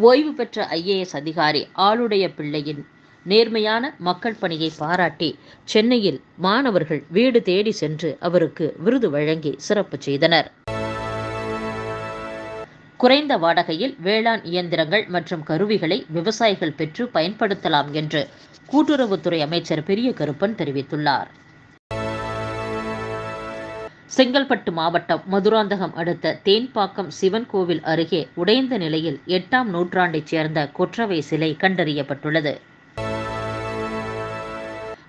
ஓய்வு பெற்ற ஐஏஎஸ் அதிகாரி ஆளுடைய பிள்ளையின் நேர்மையான மக்கள் பணியை பாராட்டி சென்னையில் மாணவர்கள் வீடு தேடி சென்று அவருக்கு விருது வழங்கி சிறப்பு செய்தனர். குறைந்த வாடகையில் வேளாண் இயந்திரங்கள் மற்றும் கருவிகளை விவசாயிகள் பெற்று பயன்படுத்தலாம் என்று கூட்டுறவுத்துறை அமைச்சர் பெரிய கருப்பன் தெரிவித்துள்ளார். செங்கல்பட்டு மாவட்டம் மதுராந்தகம் அடுத்த தேன்பாக்கம் சிவன் கோவில் அருகே உடைந்த நிலையில் எட்டாம் நூற்றாண்டைச் சேர்ந்த கொற்றவை சிலை கண்டறியப்பட்டுள்ளது.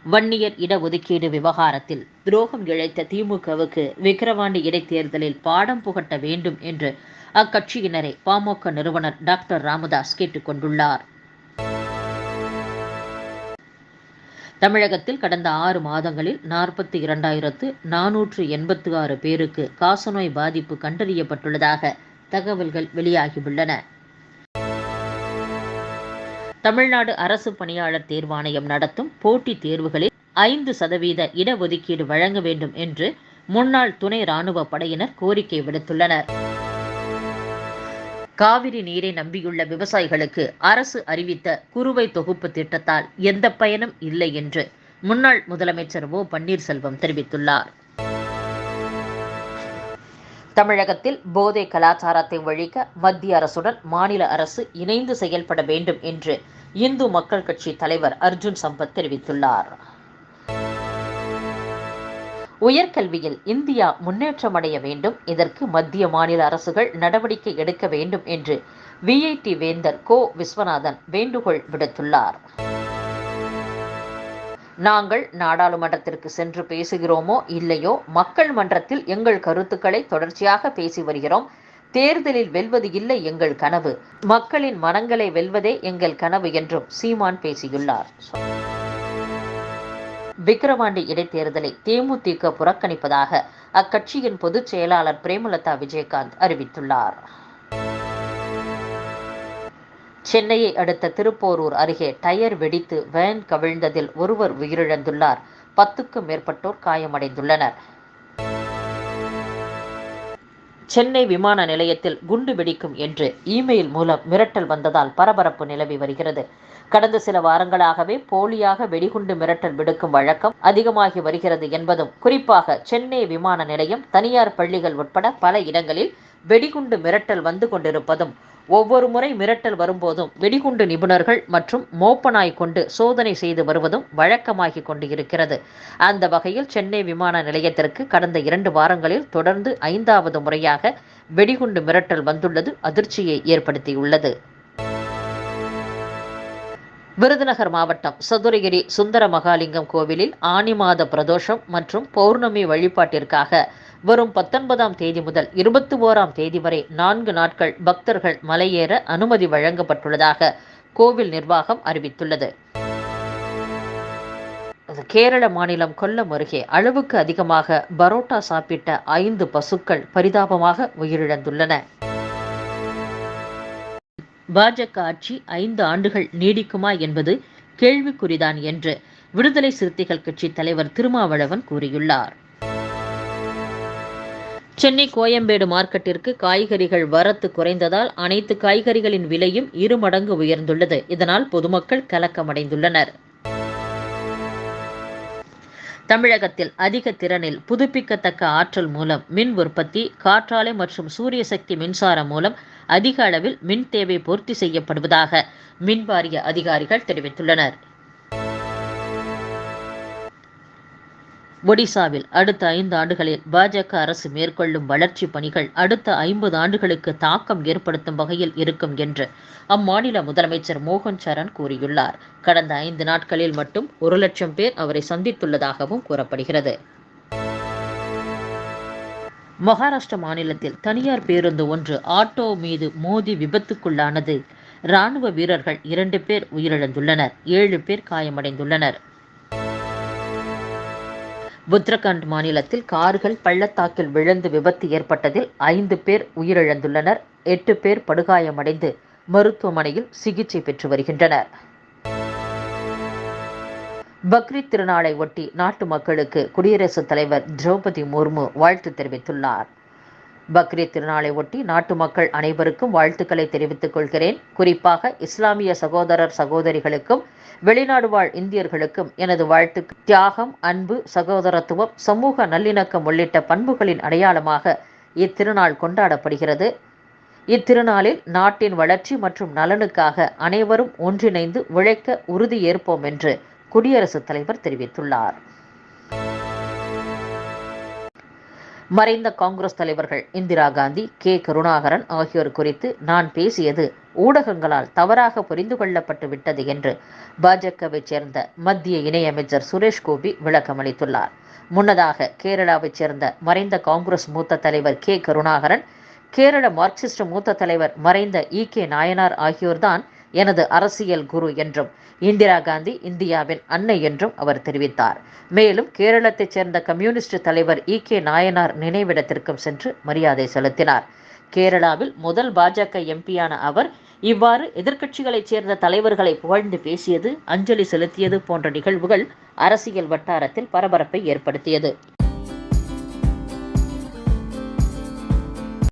வன்னியர் இடஒதுக்கீடு விவகாரத்தில் துரோகம் இழைத்த திமுகவுக்கு விக்கிரவாண்டி இடைத்தேர்தலில் பாடம் புகட்ட வேண்டும் என்று அக்கட்சியினரை பாமக நிறுவனர் டாக்டர் ராமதாஸ் கேட்டுக்கொண்டுள்ளார். தமிழகத்தில் கடந்த ஆறு மாதங்களில் நாற்பத்தி இரண்டாயிரத்து நானூற்று எண்பத்து ஆறு பேருக்கு காசநோய் பாதிப்பு கண்டறியப்பட்டுள்ளதாக தகவல்கள் வெளியாகியுள்ளன. தமிழ்நாடு அரசு பணியாளர் தேர்வாணையம் நடத்தும் போட்டித் தேர்வுகளில் ஐந்து சதவீத இடஒதுக்கீடு வழங்க வேண்டும் என்று முன்னாள் துணை ராணுவ படையினர் கோரிக்கை விடுத்துள்ளனர். காவிரி நீரை நம்பியுள்ள விவசாயிகளுக்கு அரசு அறிவித்த குறுவை தொகுப்பு திட்டத்தால் எந்த பயனும் இல்லை என்று முன்னாள் முதலமைச்சர் ஓ பன்னீர்செல்வம் தெரிவித்துள்ளார். தமிழகத்தில் போதை கலாச்சாரத்தை ஒழிக்க மத்திய அரசுடன் மாநில அரசு இணைந்து செயல்பட வேண்டும் என்று இந்து மக்கள் கட்சி தலைவர் அர்ஜுன் சம்பத் தெரிவித்துள்ளார். உயர்கல்வியில் இந்தியா முன்னேற்றமடைய வேண்டும். இதற்கு மத்திய மாநில அரசுகள் நடவடிக்கை எடுக்க வேண்டும் என்று விஐடி வேந்தர் கோ விஸ்வநாதன் வேண்டுகோள் விடுத்துள்ளார். நாங்கள் நாடாளுமன்றத்திற்கு சென்று பேசுகிறோமோ இல்லையோ மக்கள் மன்றத்தில் எங்கள் கருத்துக்களை தொடர்ச்சியாக பேசி வருகிறோம். தேர்தலில் வெல்வது இல்லை எங்கள் கனவு. மக்களின் மனங்களை வெல்வதே எங்கள் கனவு என்றும் சீமான் பேசியுள்ளார். விக்கிரவாண்டி இடைத்தேர்தலை தேமுதிக புறக்கணிப்பதாக அக்கட்சியின் பொதுச் செயலாளர் பிரேமலதா விஜயகாந்த் அறிவித்துள்ளார். சென்னையை அடுத்த திருப்போரூர் அருகே டயர் வெடித்து வேன் கவிழ்ந்ததில் ஒருவர் உயிரிழந்துள்ளார். பத்துக்கும் மேற்பட்டோர் காயமடைந்துள்ளனர். சென்னை விமான நிலையத்தில் குண்டு வெடிக்கும் என்று இமெயில் மூலம் மிரட்டல் வந்ததால் பரபரப்பு நிலவி வருகிறது. கடந்த சில வாரங்களாகவே போலியாக வெடிகுண்டு மிரட்டல் விடுக்கும் வழக்கம் அதிகமாகி வருகிறது என்பதும் குறிப்பாக சென்னை விமான நிலையம் தனியார் பள்ளிகள் உட்பட பல இடங்களில் வெடிகுண்டு மிரட்டல் வந்து கொண்டிருப்பதும் ஒவ்வொரு முறை மிரட்டல் வரும்போதும் வெடிகுண்டு நிபுணர்கள் மற்றும் மோப்பனாய் கொண்டு சோதனை செய்து வருவதும் வழக்கமாகி கொண்டு இருக்கிறது அந்த வகையில் சென்னை விமான நிலையத்திற்கு கடந்த இரண்டு வாரங்களில் தொடர்ந்து ஐந்தாவது முறையாக வெடிகுண்டு மிரட்டல் வந்துள்ளது அதிர்ச்சியை ஏற்படுத்தியுள்ளது. விருதுநகர் மாவட்டம் சதுரகிரி சுந்தர மகாலிங்கம் கோவிலில் ஆனி மாத பிரதோஷம் மற்றும் பௌர்ணமி வழிபாட்டிற்காக வரும் பத்தொன்பதாம் தேதி முதல் இருபத்தி ஓராம் தேதி வரை நான்கு நாட்கள் பக்தர்கள் மலையேற அனுமதி வழங்கப்பட்டுள்ளதாக கோவில் நிர்வாகம் அறிவித்துள்ளது. கேரள மாநிலம் கொல்லம் அருகே அளவுக்கு அதிகமாக பரோட்டா சாப்பிட்ட ஐந்து பசுக்கள் பரிதாபமாக உயிரிழந்துள்ளன. பாஜக ஆட்சி ஐந்து ஆண்டுகள் நீடிக்குமா என்பது கேள்விக்குறிதான் என்று விடுதலை சிறுத்தைகள் கட்சி தலைவர் திருமாவளவன் கூறியுள்ளார். சென்னை கோயம்பேடு மார்க்கெட்டிற்கு காய்கறிகள் வரத்து குறைந்ததால் அனைத்து காய்கறிகளின் விலையும் இரு மடங்கு உயர்ந்துள்ளது. இதனால் பொதுமக்கள் கலக்கமடைந்துள்ளனர். தமிழகத்தில் அதிக திறனில் புதுப்பிக்கத்தக்க ஆற்றல் மூலம் மின் உற்பத்தி காற்றாலை மற்றும் சூரிய சக்தி மின்சாரம் மூலம் அதிக அளவில் மின் தேவை பூர்த்தி செய்யப்படுவதாக மின் வாரிய அதிகாரிகள் தெரிவித்துள்ளனர். ஒடிசாவில் அடுத்த ஐந்து ஆண்டுகளில் பாஜக அரசு மேற்கொள்ளும் வளர்ச்சி பணிகள் அடுத்த ஐம்பது ஆண்டுகளுக்கு தாக்கம் ஏற்படுத்தும் வகையில் இருக்கும் என்று அம்மாநில முதலமைச்சர் மோகன் சரண் கூறியுள்ளார். கடந்த ஐந்து நாட்களில் மட்டும் ஒரு லட்சம் பேர் அவரை சந்தித்துள்ளதாகவும் கூறப்படுகிறது. மகாராஷ்டிரா மாநிலத்தில் தனியார் பேருந்து ஒன்று ஆட்டோ மீது மோதி விபத்துக்குள்ளானது. ராணுவ வீரர்கள் இரண்டு பேர் உயிரிழந்துள்ளனர். ஏழு பேர் காயமடைந்துள்ளனர். உத்தரகாண்ட் மாநிலத்தில் கார்கள் பள்ளத்தாக்கில் விழுந்து விபத்து ஏற்பட்டதில் ஐந்து பேர் உயிரிழந்துள்ளனர். எட்டு பேர் படுகாயமடைந்து மருத்துவமனையில் சிகிச்சை பெற்று வருகின்றனர். பக்ரீத் திருநாளை ஒட்டி நாட்டு மக்களுக்கு குடியரசுத் தலைவர் திரௌபதி முர்மு வாழ்த்து தெரிவித்துள்ளார். பக்ரீத் திருநாளை ஒட்டி நாட்டு மக்கள் அனைவருக்கும் வாழ்த்துக்களை தெரிவித்துக் கொள்கிறேன். குறிப்பாக இஸ்லாமிய சகோதரர் சகோதரிகளுக்கும் வெளிநாடு வாழ் இந்தியர்களுக்கும் எனது வாழ்த்து தியாகம் அன்பு சகோதரத்துவம் சமூக நல்லிணக்கம் உள்ளிட்ட பண்புகளின் அடையாளமாக இத்திருநாள் கொண்டாடப்படுகிறது. இத்திருநாளில் நாட்டின் வளர்ச்சி மற்றும் நலனுக்காக அனைவரும் ஒன்றிணைந்து உழைக்க உறுதியேற்போம் என்று குடியரசுத் தலைவர் தெரிவித்துள்ளார். மறைந்த காங்கிரஸ் தலைவர்கள் இந்திரா காந்தி கே. கருணாகரன் ஆகியோர் குறித்து நான் பேசியது ஊடகங்களால் தவறாக புரிந்து கொள்ளப்பட்டு விட்டது என்று பாஜகவைச் சேர்ந்த மத்திய இணையமைச்சர் சுரேஷ் கோபி விளக்கமளித்துள்ளார் முன்னதாக கேரளாவைச் சேர்ந்த மறைந்த காங்கிரஸ் மூத்த தலைவர் கே. கருணாகரன் கேரள மார்க்சிஸ்ட் மூத்த தலைவர் மறைந்த இ. கே. நாயனார் ஆகியோர்தான் எனது அரசியல் குரு என்றும் இந்திரா காந்தி இந்தியாவின் அன்னை என்றும் அவர் தெரிவித்தார். மேலும் கேரளத்தைச் சேர்ந்த கம்யூனிஸ்ட் தலைவர் இ கே நாயனார் நினைவிடத்திற்கும் சென்று மரியாதை செலுத்தினார். கேரளாவில் முதல் பாஜக எம்பியான அவர் இவ்வாறு எதிர்க்கட்சிகளைச் சேர்ந்த தலைவர்களை புகழ்ந்து பேசியது அஞ்சலி செலுத்தியது போன்ற நிகழ்வுகள் அரசியல் வட்டாரத்தில் பரபரப்பை ஏற்படுத்தியது.